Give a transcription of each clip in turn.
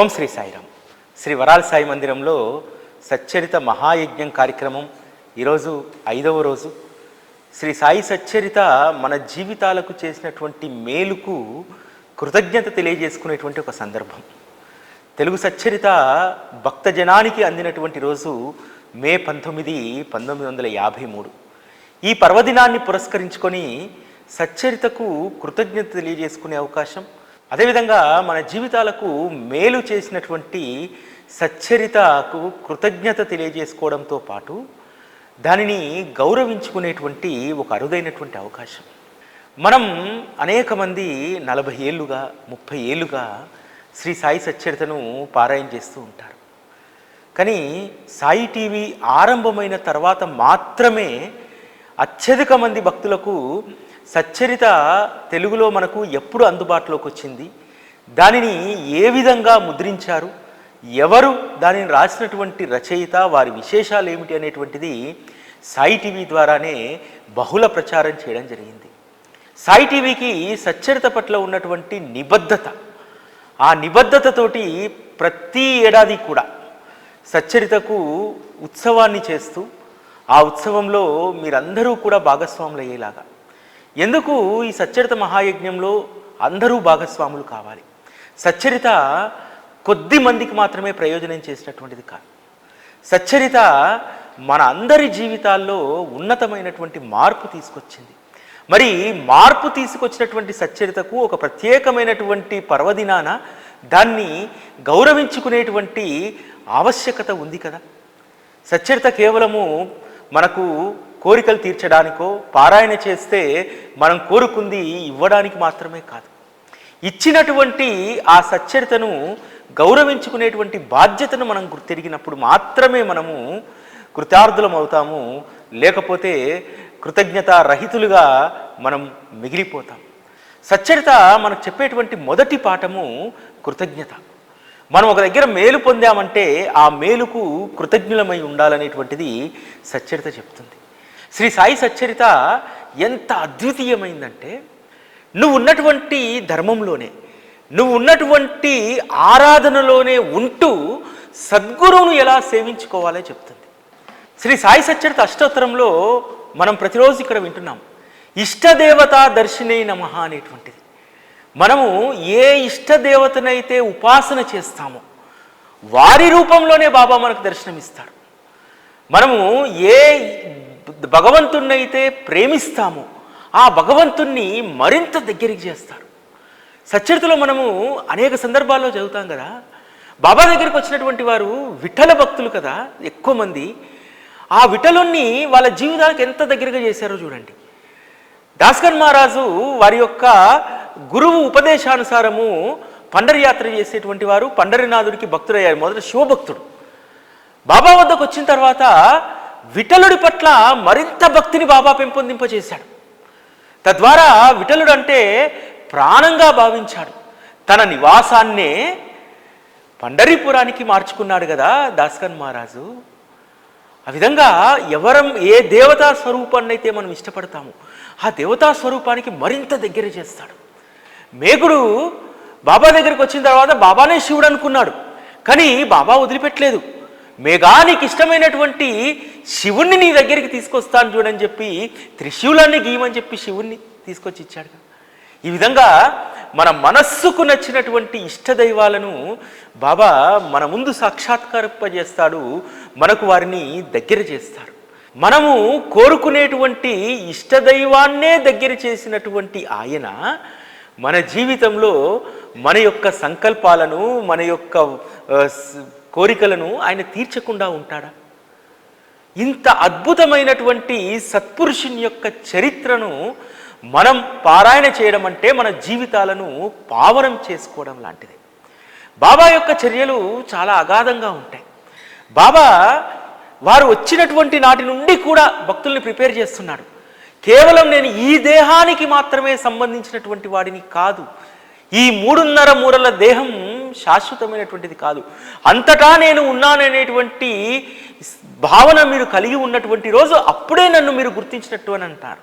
ఓం శ్రీ సాయిరామ్. శ్రీ వరాల సాయి మందిరంలో సచ్చరిత మహాయజ్ఞం కార్యక్రమం ఈరోజు ఐదవ రోజు. శ్రీ సాయి సచ్చరిత మన జీవితాలకు చేసినటువంటి మేలుకు కృతజ్ఞత తెలియజేసుకునేటువంటి ఒక సందర్భం. తెలుగు సచ్చరిత భక్త జనానికి అందినటువంటి రోజు మే పంతొమ్మిది పంతొమ్మిది వందల యాభై మూడు. ఈ పర్వదినాన్ని పురస్కరించుకొని సచ్చరితకు కృతజ్ఞత తెలియజేసుకునే అవకాశం అదేవిధంగా మన జీవితాలకు మేలు చేసినటువంటి సచ్చరితకు కృతజ్ఞత తెలియజేసుకోవడంతో పాటు దానిని గౌరవించుకునేటువంటి ఒక అరుదైనటువంటి అవకాశం. మనం అనేక మంది నలభై ఏళ్ళుగా ముప్పై ఏళ్ళుగా శ్రీ సాయి సచ్చరితను పారాయణ చేస్తూ ఉంటారు. కానీ సాయి టీవీ ఆరంభమైన తర్వాత మాత్రమే అత్యధిక మంది భక్తులకు సచ్చరిత తెలుగులో మనకు ఎప్పుడు అందుబాటులోకి వచ్చింది? దానిని ఏ విధంగా ముద్రించారు? ఎవరు దానిని రాసినటువంటి రచయిత? వారి విశేషాలు ఏమిటి అనేటువంటిది సాయి టీవీ ద్వారానే బహుళ ప్రచారం చేయడం జరిగింది. సాయి టీవీకి సచ్చరిత పట్ల ఉన్నటువంటి నిబద్ధత ఆ నిబద్ధతతోటి ప్రతి ఏడాది కూడా సచ్చరితకు ఉత్సవాన్ని చేస్తూ ఆ ఉత్సవంలో మీరందరూ కూడా భాగస్వాములు అయ్యేలాగా ఎందుకు ఈ సచ్చరిత మహాయజ్ఞంలో అందరూ భాగస్వాములు కావాలి? సచ్చరిత కొద్ది మందికి మాత్రమే ప్రయోజనం చేసినటువంటిది కాదు. సచ్చరిత మన అందరి జీవితాల్లో ఉన్నతమైనటువంటి మార్పు తీసుకొచ్చింది. మరి మార్పు తీసుకొచ్చినటువంటి సచ్చరితకు ఒక ప్రత్యేకమైనటువంటి పర్వదినాన దాన్ని గౌరవించుకునేటువంటి ఆవశ్యకత ఉంది కదా? సచ్చరిత కేవలము మనకు కోరికలు తీర్చడానికో పారాయణ చేస్తే మనం కోరుకుంది ఇవ్వడానికి మాత్రమే కాదు. ఇచ్చినటువంటి ఆ సచ్చరితను గౌరవించుకునేటువంటి బాధ్యతను మనం గుర్తెరిగినప్పుడు మాత్రమే మనము కృతార్థులం అవుతాము. లేకపోతే కృతజ్ఞత రహితులుగా మనం మిగిలిపోతాం. సచ్చరిత మనకు చెప్పేటువంటి మొదటి పాఠము కృతజ్ఞత. మనం ఒక దగ్గర మేలు పొందామంటే ఆ మేలుకు కృతజ్ఞులమై ఉండాలనేటువంటిది సచ్చరిత చెప్తుంది. శ్రీ సాయి సచ్చరిత ఎంత అద్వితీయమైందంటే నువ్వు ఉన్నటువంటి ధర్మంలోనే నువ్వు ఉన్నటువంటి ఆరాధనలోనే ఉంటూ సద్గురువును ఎలా సేవించుకోవాలో చెప్తుంది. శ్రీ సాయి సచ్చరిత అష్టోత్తరంలో మనం ప్రతిరోజు ఇక్కడ వింటున్నాం ఇష్టదేవత దర్శినే నమ అనేటువంటిది. మనము ఏ ఇష్టదేవతనైతే ఉపాసన చేస్తామో వారి రూపంలోనే బాబా మనకు దర్శనమిస్తాడు మనము ఏ భగవంతుణ్ణైతే ప్రేమిస్తామో. ఆ భగవంతుణ్ణి మరింత దగ్గరికి చేస్తారు సచ్చరితలో మనము అనేక సందర్భాల్లో చదువుతాం కదా. బాబా దగ్గరికి వచ్చినటువంటి వారు విఠల భక్తులు కదా ఎక్కువ మంది. ఆ విఠలుణ్ణి వాళ్ళ జీవితానికి ఎంత దగ్గరగా చేశారో చూడండి. దాస్కర్ మహారాజు వారి యొక్క గురువు ఉపదేశానుసారము పండరి యాత్ర చేసేటువంటి వారు పండరినాథుడికి భక్తుడయ్యారు మొదట శివభక్తుడు. బాబా వద్దకు వచ్చిన తర్వాత విఠలుడి పట్ల మరింత భక్తిని బాబా పెంపొందింపజేశాడు. తద్వారా విఠలుడు అంటే ప్రాణంగా భావించాడు. తన నివాసాన్నే పండరీపురానికి మార్చుకున్నాడు కదా దాస్కన్ మహారాజు. ఆ విధంగా ఎవరం ఏ దేవతా స్వరూపాన్ని అయితే మనం ఇష్టపడతామో ఆ దేవతా స్వరూపానికి మరింత దగ్గర చేస్తాడు. మేఘుడు బాబా దగ్గరికి వచ్చిన తర్వాత బాబానే శివుడు అనుకున్నాడు. కానీ బాబా వదిలిపెట్టలేదు. మేఘానికి ఇష్టమైనటువంటి శివుణ్ణి నీ దగ్గరికి తీసుకొస్తాను చూడని చెప్పి త్రిశూలాన్ని గీయమని చెప్పి శివుణ్ణి తీసుకొచ్చి ఇచ్చాడు ఈ విధంగా మన మనస్సుకు నచ్చినటువంటి ఇష్టదైవాలను బాబా మన ముందు సాక్షాత్కారింపజేస్తాడు మనకు వారిని దగ్గర చేస్తాడు. మనము కోరుకునేటువంటి ఇష్టదైవాన్నే దగ్గర చేసినటువంటి ఆయన మన జీవితంలో మన యొక్క సంకల్పాలను మన యొక్క కోరికలను ఆయన తీర్చకుండా ఉంటాడా? ఇంత అద్భుతమైనటువంటి సత్పురుషుని యొక్క చరిత్రను మనం పారాయణ చేయడం అంటే మన జీవితాలను పావనం చేసుకోవడం లాంటిది. బాబా యొక్క చర్యలు చాలా అగాధంగా ఉంటాయి. బాబా వారు వచ్చినటువంటి నాటి నుండి కూడా భక్తుల్ని ప్రిపేర్ చేస్తున్నాడు. కేవలం నేను ఈ దేహానికి మాత్రమే సంబంధించినటువంటి వాడిని కాదు. ఈ మూడున్నర మూరల దేహం శాశ్వతమైనటువంటిది కాదు. అంతటా నేను ఉన్నాననేటువంటి భావన మీరు కలిగి ఉన్నటువంటి రోజు అప్పుడే నన్ను మీరు గుర్తించినట్టు అని అంటారు.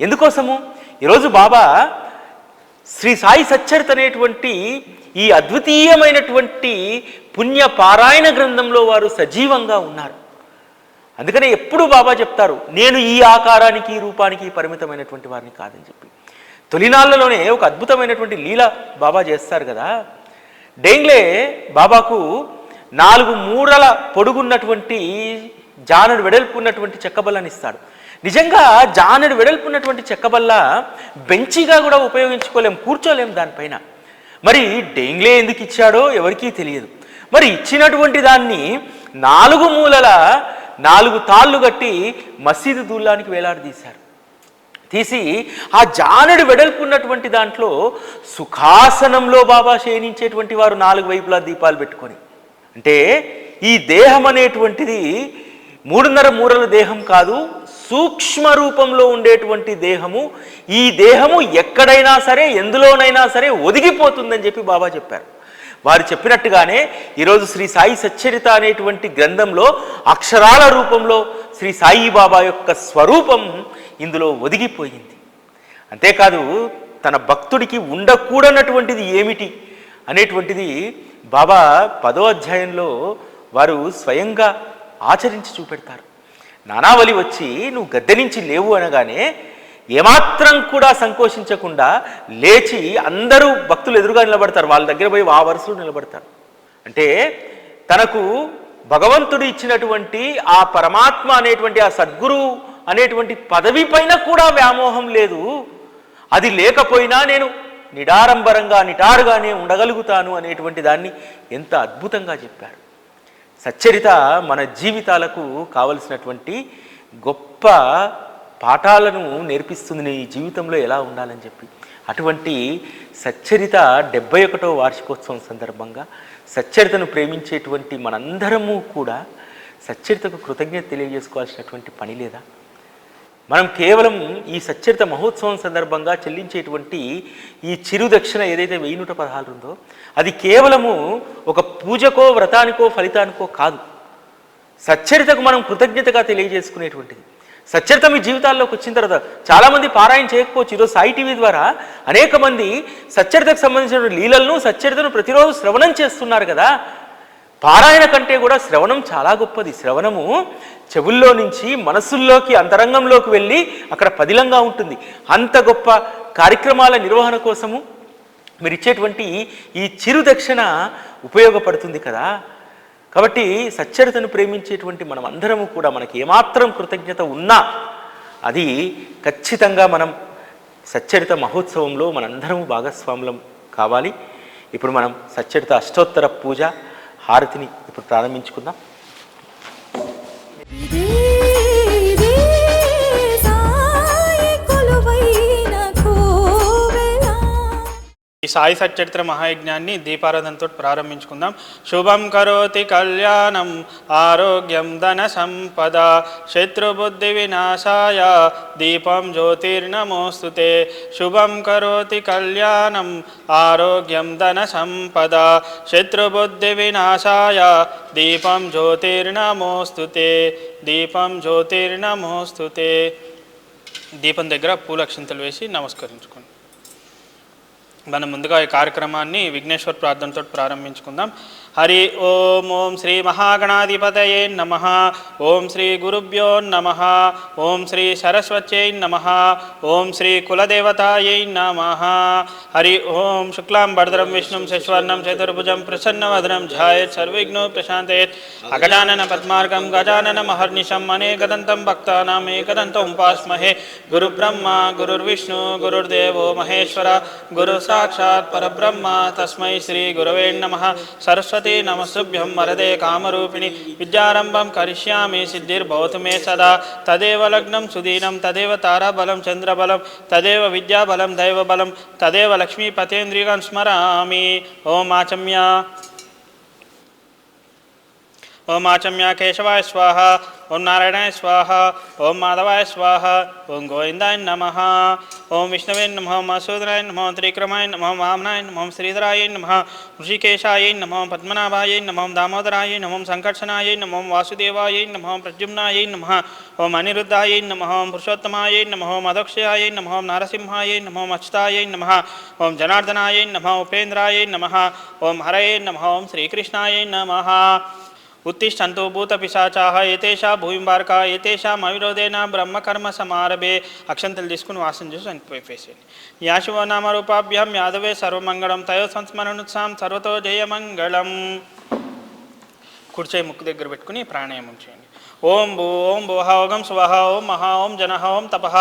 ఎందుకోసము? ఈరోజు బాబా శ్రీ సాయి సచ్చరిత అనేటువంటి ఈ అద్వితీయమైనటువంటి పుణ్య పారాయణ గ్రంథంలో వారు సజీవంగా ఉన్నారు. అందుకనే ఎప్పుడు బాబా చెప్తారు నేను ఈ ఆకారానికి రూపానికి పరిమితమైనటువంటి వారిని కాదని చెప్పి. తొలినాళ్ళలోనే ఒక అద్భుతమైనటువంటి లీల బాబా చేస్తారు కదా. డేంగ్లే బాబాకు నాలుగు మూరల పొడుగున్నటువంటి జానుడు వెడల్పు ఉన్నటువంటి చెక్కబల్లని ఇస్తాడు. నిజంగా జానడు వెడల్పు ఉన్నటువంటి చెక్కబల్ల బెంచిగా కూడా ఉపయోగించుకోలేం కూర్చోలేం దానిపైన. మరి డేంగ్లే ఎందుకు ఇచ్చాడో ఎవరికీ తెలియదు. మరి ఇచ్చినటువంటి దాన్ని నాలుగు మూలల నాలుగు తాళ్ళు కట్టి మసీదు దూల్లానికి వేలాడదీశారు. తీసి ఆ జానుడు వెడల్పున్నటువంటి దాంట్లో సుఖాసనంలో బాబా శయనించేటువంటి వారు నాలుగు వైపులా దీపాలు పెట్టుకొని. అంటే ఈ దేహం అనేటువంటిది మూడున్నర మూరల దేహం కాదు సూక్ష్మ రూపంలో ఉండేటువంటి దేహము. ఈ దేహము ఎక్కడైనా సరే ఎందులోనైనా సరే ఒదిగిపోతుందని చెప్పి బాబా చెప్పారు. వారు చెప్పినట్టుగానే ఈరోజు శ్రీ సాయి సచ్చరిత అనేటువంటి గ్రంథంలో అక్షరాల రూపంలో శ్రీ సాయి బాబా యొక్క స్వరూపం ఇందులో ఒదిగిపోయింది. అంతేకాదు తన భక్తుడికి ఉండకూడనటువంటిది ఏమిటి అనేటువంటిది బాబా పదో అధ్యాయంలో వారు స్వయంగా ఆచరించి చూపెడతారు. నానావలి వచ్చి నువ్వు గద్దె నుంచి లేవు అనగానే ఏమాత్రం కూడా సంకోచించకుండా లేచి అందరూ భక్తులు ఎదురుగా నిలబడతారు. వాళ్ళ దగ్గర పోయి ఆ వరుసలో నిలబడతారు. అంటే తనకు భగవంతుడు ఇచ్చినటువంటి ఆ పరమాత్మ అనేటువంటి ఆ సద్గురు అనేటువంటి పదవి పైన కూడా వ్యామోహం లేదు. అది లేకపోయినా నేను నిడారంబరంగా నిటారుగానే ఉండగలుగుతాను అనేటువంటి దాన్ని ఎంత అద్భుతంగా చెప్పారు. సచ్చరిత మన జీవితాలకు కావలసినటువంటి గొప్ప పాఠాలను నేర్పిస్తుంది నీ జీవితంలో ఎలా ఉండాలని చెప్పి. అటువంటి సచ్చరిత డెబ్బై ఒకటో వార్షికోత్సవం సందర్భంగా సచ్చరితను ప్రేమించేటువంటి మనందరము కూడా సచ్చరితకు కృతజ్ఞత తెలియజేసుకోవాల్సినటువంటి పని లేదా? మనం కేవలం ఈ సచ్చరిత మహోత్సవం సందర్భంగా చెల్లించేటువంటి ఈ చిరు దక్షిణ ఏదైతే వెయ్యి నూట పదహారు ఉందో అది కేవలము ఒక పూజకో వ్రతానికో ఫలితానికో కాదు. సచ్చరితకు మనం కృతజ్ఞతగా తెలియజేసుకునేటువంటిది. సచ్చరిత మీ జీవితాల్లోకి వచ్చిన తర్వాత చాలామంది పారాయణ చేయకపోవచ్చు. ఈరోజు సాయి టీవీ ద్వారా అనేక మంది సచ్చరితకు సంబంధించిన లీలలను సచ్చరితను ప్రతిరోజు శ్రవణం చేస్తున్నారు కదా. పారాయణ కంటే కూడా శ్రవణం చాలా గొప్పది. శ్రవణము చెవుల్లో నుంచి మనస్సుల్లోకి అంతరంగంలోకి వెళ్ళి అక్కడ పదిలంగా ఉంటుంది. అంత గొప్ప కార్యక్రమాల నిర్వహణ కోసము మీరు ఇచ్చేటువంటి ఈ చిరుదక్షణ ఉపయోగపడుతుంది కదా. కాబట్టి సచ్చరితను ప్రేమించేటువంటి మనం అందరము కూడా మనకి ఏమాత్రం కృతజ్ఞత ఉన్నా అది ఖచ్చితంగా మనం సచ్చరిత మహోత్సవంలో మనందరము భాగస్వాములం కావాలి. ఇప్పుడు మనం సచ్చరిత అష్టోత్తర పూజ హారతిని ఇప్పుడు ప్రారంభించుకుందాం. ఈ సాయి సచ్చరిత్ర మహాయజ్ఞాన్ని దీపారాధనతో ప్రారంభించుకుందాం. శుభం కరోతి కళ్యాణం ఆరోగ్యం ధన సంపద శత్రుబుద్ధి వినాశాయ దీపం జ్యోతిర్నమోస్తుతే శుభం కరోతి కళ్యాణం ఆరోగ్యం ధన సంపద శత్రుబుద్ధి వినాశాయ దీపం జ్యోతిర్నమోస్తుతే దీపం జ్యోతిర్నమోస్తుతే దీపం దగ్గర పూలక్షింతలు వేసి నమస్కరించుకోండి. మనం ముందుగా ఈ కార్యక్రమాన్ని విఘ్నేశ్వర్ ప్రార్థనతో ప్రారంభించుకుందాం. हरि ओम ओम श्री महागणाधिपत नम ओं श्री गुरुभ्यो नम ओं श्री सरस्वत नम ओं श्री कुलदेवताय नम। हरि ओम शुक्लां विष्णु शशवर्ण चतुर्भुज प्रसन्न प्रसन्नवदनं, ध्यायेत् सर्वविघ्नो प्रशान्तयेत्, अगजानन पद्मार्गं, गजानन महर्निशम अनेकदंत भक्ता उपास्महे। गुरुब्रह्मा, गुरुर्विष्णु, गुरुर्देव महेश्वर गुरसाक्षात्ब्रह्म तस्म श्रीगुरव श्रीगुरवे सरस्वती గురవే నమ సరస్వతి నమస్తుభ్యం వరదే కామరూపిణి విద్యారంభం కరిష్యామి సిద్ధిర్భవతు మే సదా తదేవ లగ్నం సుదీనం తదేవ తారాబలం చంద్రబలం తదేవ విద్యాబలం దైవబలం తదేవ లక్ష్మీపతేంద్రియం స్మరామి ఓం ఆచమ్య ఓం ఆచమ్య కేశవాయ స్వాహ ఓం నారాయణాయ స్వాహ ఓం మాధవాయ స్వాహ ఓం గోవిందాయ నమ ఓం విష్ణవే నమ మసూదరాయ నమ త్రిక్రమాయ నమ వామనాయ నమ శ్రీధరాయ నమ ఋషికేశాయ నమ పద్మనాభాయ నమ దామోదరాయ నమ సంకర్షణాయ నమ వాసుదేవాయ నమ ప్రద్యుమ్నాయ నమ ఓం అనిరుద్ధాయ నమ పురుషోత్తమాయ నమ మదక్షయాయ నమ నరసింహాయ నమ అచ్యుతాయ నమ ఓం జనార్దనాయ నమ ఉపేంద్రాయ నమ ఓం హరయే నమ ఓం శ్రీకృష్ణాయ నమ उत्तिष्ठन्तु భూతపిశాచాः ఏతేషా భూమింబార్క ఏతేషాం అవిరోధేన బ్రహ్మకర్మ సమారభే అక్షంతలు తీసుకుని వాసన చూసి చనిపోయేసేయండి యాశువ నామరూపాభ్యాం యాదవే సర్వమంగళం తయో సంస్మరణుత్సాం సర్వతో జయమంగళం కుర్చే ముక్కు దగ్గర పెట్టుకుని ప్రాణాయామం చేయండి ఓం భూ ఓం భువః ఓగం స్వహ ఓం మహా ఓం జనః ఓం తపః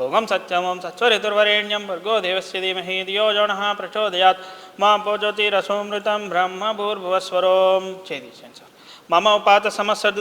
ఓగం సత్యం ఓం సత్వరితుర్వరేణ్యం భర్గో దేవస్య ధీమహి ధియో జోనః ప్రచోదయాత్ మా పోజ్యోతిరసోమృతం బ్రహ్మ భూర్భువస్వరోం చేదీశండి సార్ మమ ఉపాత సమస్త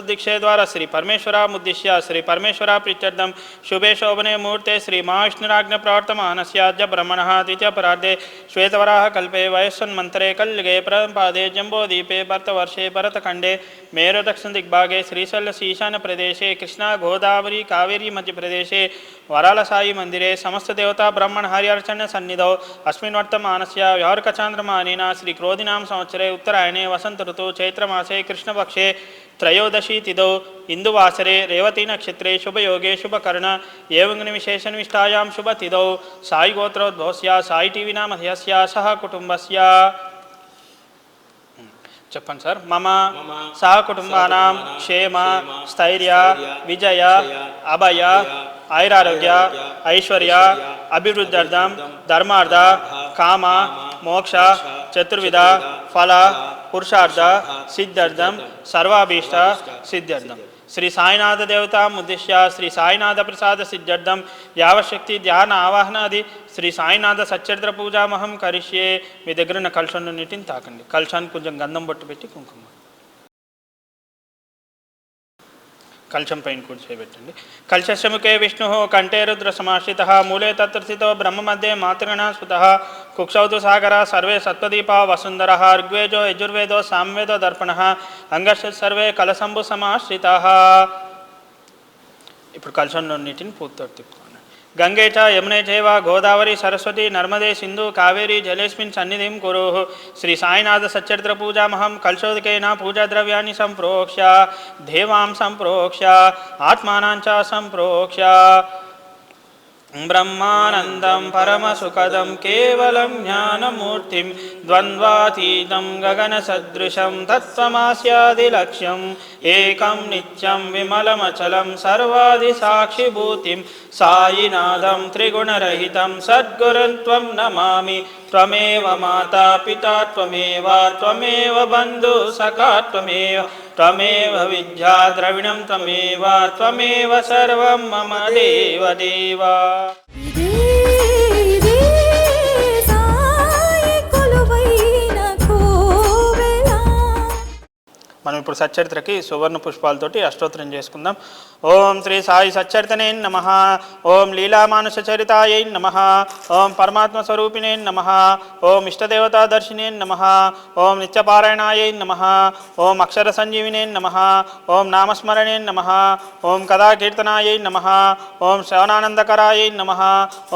ద్వారా శ్రీ పరమేశ్వరాముద్దిశ్య శ్రీ పరమేశ్వరా ప్రిత్యర్థం శుభే శోభనే ముహూర్తే శ్రీ మహావిష్ణురాజ్ఞ ప్రవర్తమానస్యాద్య బ్రహ్మణ ద్వితీయపరార్ధే శ్వేతవరాహ కల్పే వయస్సన్మంతరే కల్యుగే ప్రపాదే జంబోదీపే భర్తవర్షే భరతఖండే మేరు దక్షిణ దిగ్భాగే శ్రీశైల ఈశాన్య ప్రదేశే కృష్ణా గోదావరి కావేరీ మధ్యప్రదేశే వరాలసాయి మందిరే సమస్త దేవతా బ్రహ్మణ హరిహర్చన్య సన్నిధౌ అస్మిన్ వర్తమానస్య వ్యవహారకచాంద్రమానేన శ్రీ క్రోధినాం సంవత్సరే ఉత్తరాయణే వసంత ఋతు చైత్రమాసే కృష్ణపక్ష త్రయోదశీ తిథౌ ఇందువాసరే రేవతి నక్షత్రే శుభయోగే శుభకర్ణ ఏవంగ్ని విశేషణ నిష్టాయాం శుభతిథౌ సాయి గోత్రోద్భవస్య సాయి టీవీ నామధేయస్య సహ కుటుంబస్య చెప్పండి సార్. మమ సహ కుటుంబానాం క్షేమ స్థైర్య విజయ అభయ ఐరారోగ్య ఐశ్వర్య అభివృద్ధ్యర్థం ధర్మార్థ కామ మోక్ష చతుర్విధ ఫల పురుషార్థ సిద్ధార్థం సర్వాభీష్ట సిద్ధార్థం శ్రీ సాయినాథ దేవతాం ఉద్దిశ్య శ్రీ సాయినాథ ప్రసాద సిద్ధ్యర్థం యావశక్తి ధ్యాన ఆవాహనాది శ్రీ సాయినాథ సచ్చరిత్ర పూజామహం కరిష్యే. మీ దగ్గర ఉన్న కలశాన్ని నీటిని తాకండి. కలుషాన్ని కొంచెం గంధం బొట్టు పెట్టి కుంకుమ. కలశం పైన కూర్చోబెట్టండి కలశముఖే విష్ణు కంఠే రుద్ర సమాశ్రిత మూలే తత్రస్థితో బ్రహ్మ మధ్య మాతృగణ సుత కుక్షౌతు సాగర సర్వే సత్వదీప వసుందర ఋగ్వేజో యజుర్వేదో సామ్వేదో దర్పణ అంగశ సర్వే కలశంభు సమాశ్రిత. ఇప్పుడు కలశంలో నీటిని పూర్తి తిప్పుతాం గంగే చ యమునే చైవ గోదావరి సరస్వతి నర్మదే సింధు కావేరీ జలేస్మిన్ సన్నిధిం కురు. శ్రీ సాయినాథ సచ్చరిత్ర పూజామహం కలశోదకేన పూజాద్రవ్యాన్ని సంప్రోక్ష్య దేవాం సంప్రోక్ష్య ఆత్మానాం చ సంప్రోక్ష్య. ब्रह्मानन्दं परमसुखदं केवलं ज्ञानमूर्तिं द्वन्द्वातीतं गगनसदृशं तत्त्वमास्यादिलक्ष्यम् एकं नित्यं विमलमचलं सर्वादिसाक्षिभूतिं सायिनादं त्रिगुणरहितं सद्गुरन् त्वं नमामि त्वमेव माता पिता त्वमेव त्वमेव बन्धुसखा त्वमेव త్వమేవ విద్యా ద్రవిణం త్వమేవ త్వమేవ సర్వం మమ కోవెల. మనం ఇప్పుడు సచ్చరిత్రకి సువర్ణ పుష్పాలతోటి అష్టోత్తరం చేసుకుందాం. ఓం శ్రీ సాయి సచ్చరితనే నమ ఓం లీలామానుష చరితాయై నమ ఓం పరమాత్మ స్వరూపిణే నమ ఓం ఇష్టదేవతా దర్శినే నమ ఓం నిత్యపారాయణాయై నమ ఓం అక్షర సంజీవినే నమ ఓం నామస్మరణే నమ ఓం కథాకీర్తనాయై నమ ఓం శ్రవణానందకరాయై నమ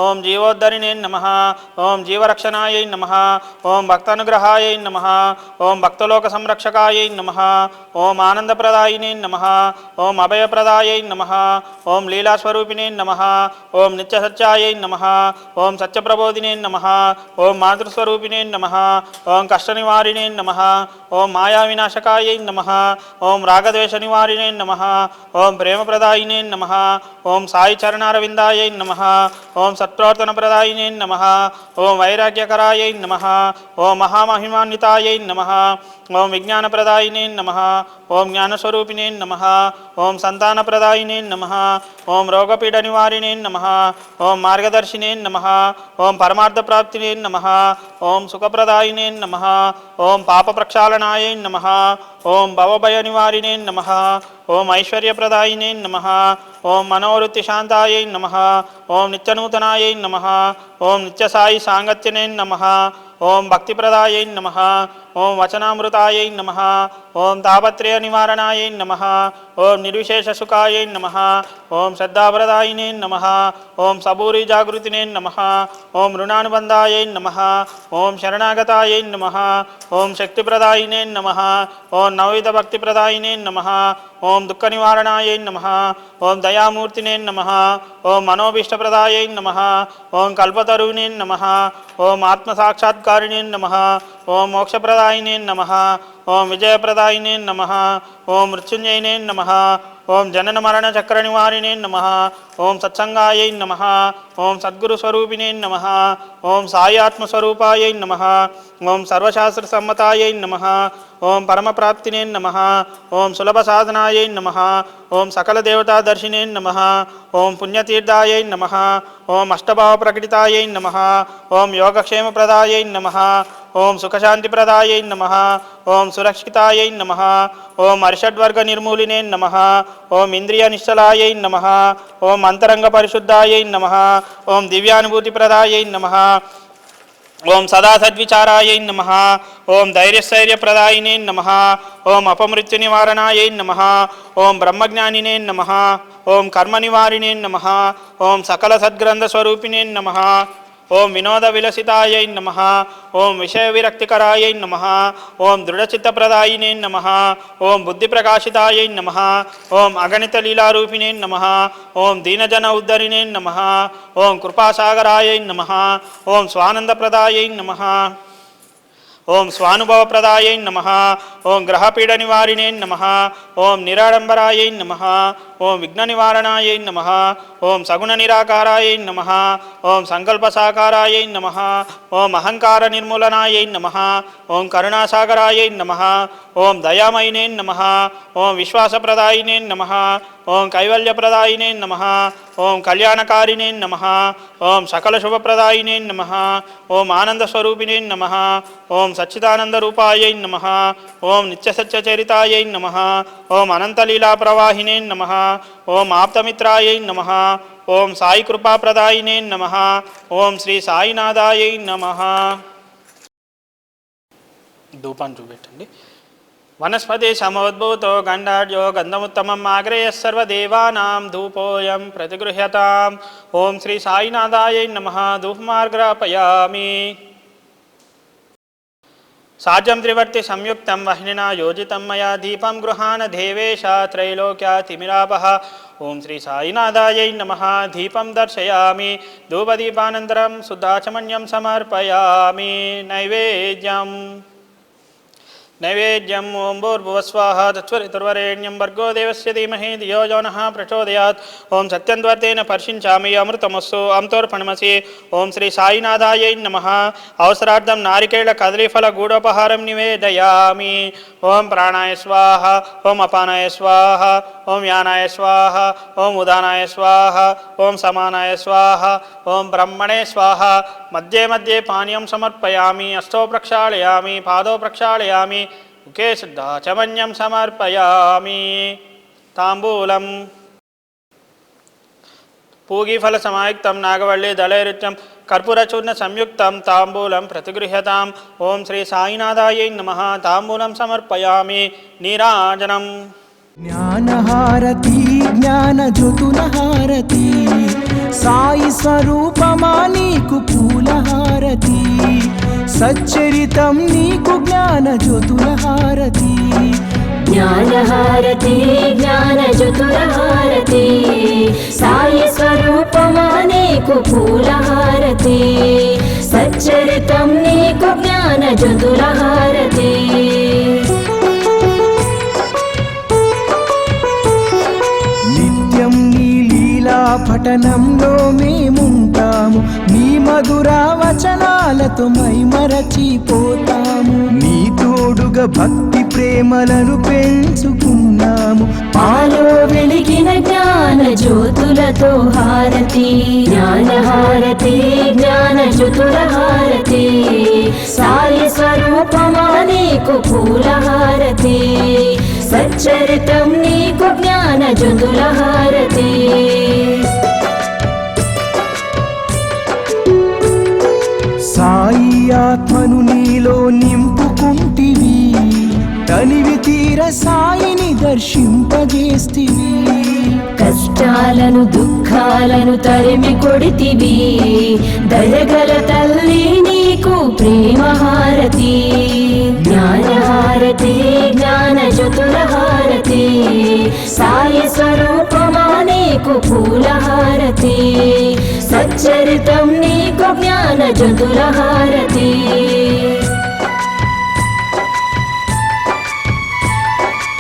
ఓం జీవోద్ధరిణే నమ ఓం జీవరక్షణాయై నమ ఓం భక్తానుగ్రహాయై నమ ఓం భక్తలోక సంరక్షకాయై నమ ఓం ఆనందప్రదాయినే నమ ఓం అభయప్రదాయై నమ ఓం లీలాస్వరూపిణే నమ ఓం నిత్యసత్యాయై నమ ఓం సత్యప్రబోధినే నమ ఓం మాతృస్వరూపిణే నమ ఓం కష్టనివారిణే నమ ఓం మాయావినాశకాయై నమ ఓం రాగద్వేష నివారిణే నమ ఓం ప్రేమప్రదాయినే నమ ఓం సాయి చరణారవిందాయై నమ ఓం సత్ప్రవర్తనప్రదాయినే నమ ఓం వైరాగ్యకరాయై నమ ఓం మహామహిమాన్వితాయై నమ ఓం విజ్ఞానప్రదాయినే నమ ఓం జ్ఞానస్వరూపిణే నమ ఓం సంతానప్రదాయినే నమ ఓం రోగపీడ నివారిణే నమ ఓం మార్గదర్శినే నమ ఓం పరమార్థప్రాప్తినే నమ ఓం సుఖప్రదాయినే నమ ఓం పాప ప్రక్షాళనాయ నమ ఓం భవభయ నివారిణే నమ ఓం ఐశ్వర్యప్రదాయినే నమ ఓం మనోవృత్తిశాంతాయై నమ ఓం నిత్యనూతనాయ నమ ఓం నిత్యసాయి సాంగత్యనే నమ ఓం భక్తిప్రదాయ నమ ఓం వచనామృతాయై నమ. ఓం తాపత్రయ నివారణాయై నమ. ఓం నిర్విశేష సుఖాయై నమ. ఓం శ్రద్ధాప్రదాయినే నమ. ఓం సబూరి జాగృతినే నమ. ఓం రుణానుబంధాయై నమ. ఓం శరణాగతాయై నమ. ఓం శక్తిప్రదాయినే నమ. ఓం నవవిధ భక్తిప్రదాయినే నమ. ఓం దుఃఖ నివారణాయ నమ. ఓం దయామూర్తినే నమ. ఓం మనోభీష్టప్రదాయ నమ. ఓం కల్పతరువునే నమ. ఓం ఆత్మసాక్షాత్కారిణే నమ. ఓం మోక్షప్రదాయనే నమ. ఓం విజయప్రదాయినే నమ ఓం మృత్యుంజయనే నమ ఓం జనన మరణ చక్ర నివారిణే నమ ఓం సత్సంగాయై నమ ఓం సద్గురు స్వరూపిణే నమ ఓం సాయాత్మస్వరూపాయై నమ ఓం సర్వశాస్త్ర సమ్మతాయై నమ ఓం పరమప్రాప్తినే నమ ఓం సులభ సాధనాయై నమ ఓం సకల దేవతా దర్శినే నమ ఓం పుణ్యతీర్థాయై నమ ఓం అష్టభావ ప్రకటితాయై నమ ఓం యోగక్షేమ యోగక్షేమప్రదాయై నమ ఓం సుఖశాంతిప్రదాయై నమ ఓం సురక్షితాయై నమ ఓం అర్షడ్వర్గ నిర్మూలినే నమ ఓం ఇంద్రియ నిశ్చలాయై నమ ఓం అంతరంగ పరిశుద్ధాయై నమ ఓం దివ్యానుభూతిప్రదాయై నమ ఓం సదా సద్విచారాయై నమ ఓం ధైర్యస్థైర్యప్రదాయినే నమ ఓం అపమృత్యు నివారణాయై నమ ఓం బ్రహ్మజ్ఞానినే నమ ఓం కర్మ నివారిణే నమ ఓం సకల సద్గ్రంథ స్వరూపిణే నమ ఓం వినోద విలసితాయై నమ ఓం విషయ విరక్తికరాయై నమ ఓం దృఢచిత్తప్రదాయినే నమ ఓం బుద్ధిప్రకాశితాయై నమ ఓం అగణిత లీలారూపిణే నమ ఓం దీనజన ఉద్ధరిణే నమ ఓం కృపాసాగరాయై నమ ఓం స్వానందప్రదాయై నమ ఓం స్వానుభవప్రదాయై నమ ఓం గ్రహపీడ నివారిణే నమ ఓం నిరాడంబరాయై నమ ఓం విఘ్న నివారణాయై నమ ఓం సగుణ నిరాకారాయై నమ ఓం సంకల్ప సాకారాయై నమ ఓం అహంకార నిర్మూలనాయై నమ ఓం కరుణాసాగరాయై నమ ఓం దయామయినే నమ ఓం విశ్వాసప్రదాయినే నమ ఓం కైవల్యప్రదాయినే నమ ఓం కళ్యాణకారిణే నమ. ఓం సకల శుభప్రదాయినే నమ. ఓం ఆనందస్వరూపిణే నమ. ఓం సచ్చిదానందరూపాయై నమ. ఓం నిత్యసత్యచరితాయై నమ. ఓం అనంతలీలా ప్రవాహినే నమ. ఓం ఆప్తమిత్రాయై నమ. ఓం సాయి కృపాప్రదాయినే నమ. ఓం శ్రీ సాయినాథాయై నమ. ధూపాన్ని చూపెట్టండి. వనస్పతి సమోద్భూతో గండాఢ్యో గంధముత్తమం ఆగ్రేయ సర్వదేవానాం ధూపోయం ప్రతిగృహ్యతాం. ఓం శ్రీ సాయినాథాయై నమ. ధూపమార్గ్రాపయామి సాజ్యం త్రివర్తి సంయుక్తం వహ్నినా యోజితం మయా దీపం గృహాణ దేవేశ త్రైలోక్య తిమిరాపహ. ఓం శ్రీ సాయినాథాయై నమ. దీపం దర్శయామి. ధూపదీపానంతరం శుద్ధాచమన్యం సమర్పయామి. నైవేద్యం నైవేద్యం ఓం భూర్భువస్వాహ తత్వరితుర్వరేణ్యం భర్గో దేవస్య ధీమహి ధియో యో నః ప్రచోదయాత్ ఓం సత్యంద్వర్తేన పర్శించామి అమృతమస్సు అంతోర్పణమసి ఓం శ్రీ సాయినాథాయై నమ అవసరార్థం నారికేళ కదలీఫల గూఢోపహారం నివేదయామి ఓం ప్రాణాయ స్వాహ ఓం యానాయ స్వాహ ఓం ఉదానాయ స్వాహ ఓం సమానాయ స్వాహ ఓం బ్రహ్మణే స్వాహ. మధ్యే మధ్యే పానీయం సమర్పయామి అష్టో ప్రక్షాళయామి పాదో ప్రక్షాళయామి ఒకే శుద్ధాచమన్యం సమర్పయామి. తాంబూలం. పూగీఫల సమాయుక్తం నాగవల్లి దళైరుత్యం కర్పూరచూర్ణ సంయుక్తం తాంబూలం ప్రతిగృహ్యతాం. ఓం శ్రీ సాయినాథాయై నమ తాంబూలం సమర్పయామి నీరాజనం. జ్ఞానహారతి జ్ఞానజ్యోతుల హారతి సాయి స్వరూపమా నీకు పూలహారతి సచ్చరితం నీకు జ్ఞానజ్యోతుల హారతి జ్ఞానహారతి జ్ఞానజతురహారతి సాయి స్వరూపమా నీకు పూలహారతి సచ్చరితం పఠనంలో మేముంటాము. నీ మధుర వచనాలతో మైమరచిపోతాము. నీ తోడుగా భక్తి ప్రేమలను పెంచుకున్నాము. పాలో వెలిగిన జ్ఞాన జ్యోతులతో హారతి. జ్ఞానహారతి జ్ఞానజ్యోతురహారతి సాయి స్వరూపమా నీకు పూలహారతి. సచ్చరితం నీకు జ్ఞానజ్యోతులహారతి సాయి ఆత్మను నీలో నింపుకుంటి ఉంటివి తనివి తీర సాయిని దర్శింపజేస్తివి. కష్టాలను దుఃఖాలను తరిమి కొడితివి దయగల తల్లి నీకు ప్రేమ హారతి జ్ఞాన జ్యోతుల హారతి సాయి స్వరూపమానేకు పూల హారతి సచ్చరితం నీకు జ్ఞాన జ్యోతుల హారతి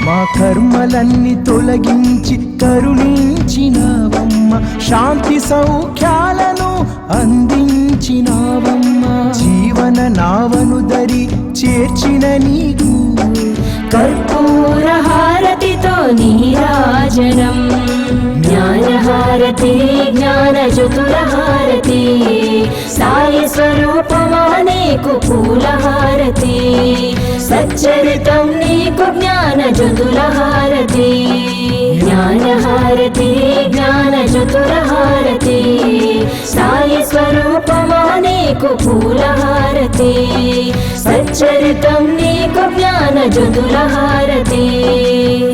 మా కర్మలన్నీ తొలగించి కరుణించినావమ్మ శాంతి సౌఖ్యాలను అందించినావమ్మ. జీవన నావను దరి చేర్చిన నీకు కర్పూర హారతితో నీరాజనం. జ్ఞానహారతి జ్ఞాన జ్యోతుల హారతి సాయి స్వరూపమా నీకు పూల హారతి సచ్చరితం నీకు జ్ఞాన జ్యోతుల హారతి జ్ఞానహారతి జ్ఞాన జ్యోతుల హారతి సాయి స్వరూపమా నీకు పూల హారతి సచ్చరితం నీకు జ్ఞాన జ్యోతుల హారతి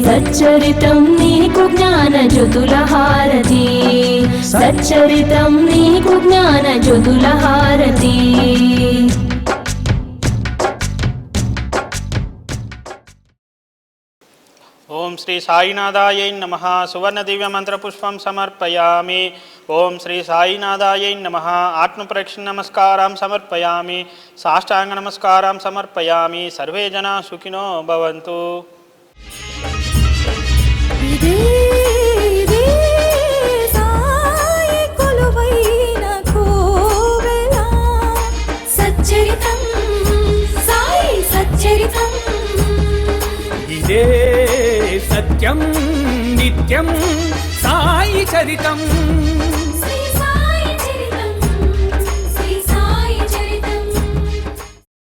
సచ్చరితం నీకు జ్ఞాన జ్యోతుల హారతి సచ్చరితం నీకు జ్ఞాన జ్యోతుల హారతి ఓం శ్రీ సాయినాథాయై నమ. సువర్ణ దివ్య మంత్రపుష్పం సమర్పయామి. ఓం శ్రీ సాయినాథాయై నమ. ఆత్మప్రక్ష నమస్కారం సమర్పయామి. సాష్టాంగ నమస్కారం సమర్పయామి. సర్వే జనా సుఖినో భవంతు. ఇదే ఇదే సాయి కొలువైన కోవెల. సచ్చరితం సాయి సచ్చరితం. ఇదే సత్యం నిత్యం సాయి చరితం.